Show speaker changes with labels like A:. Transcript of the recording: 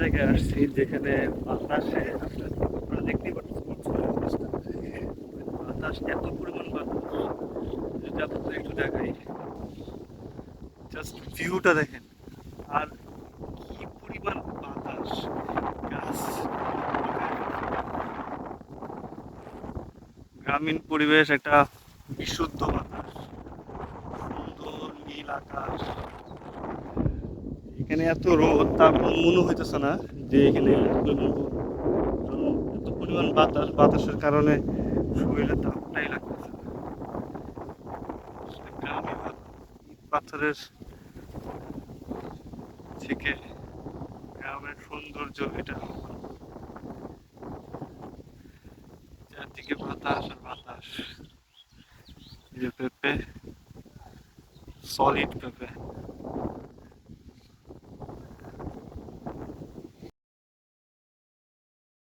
A: জায়গায় আসছি, যেখানে বাতাসে আপনারা দেখতেই পাচ্ছেন বাতাস এত পরিমাণ বাতাস, যদি আপনাদের একটু দেখাই। জাস্ট ভিউটা দেখেন। আর কি পরিমাণ বাতাস, গাছ, গ্রামীণ পরিবেশ, একটা বিশুদ্ধ বাতাস। সুন্দর নীল আকাশ। এখানে এত রোদ তার মনে হইতেছে না যে এখানে এত পরিমাণ বাতাস, বাতাসের কারণে শরীরে তাপটাই লাগতেছে পাথরের থেকে গ্রামের সৌন্দর্য, এটা চারদিকে বাতাস আর বাতাস। যে পেঁপে সলিড পেঁপে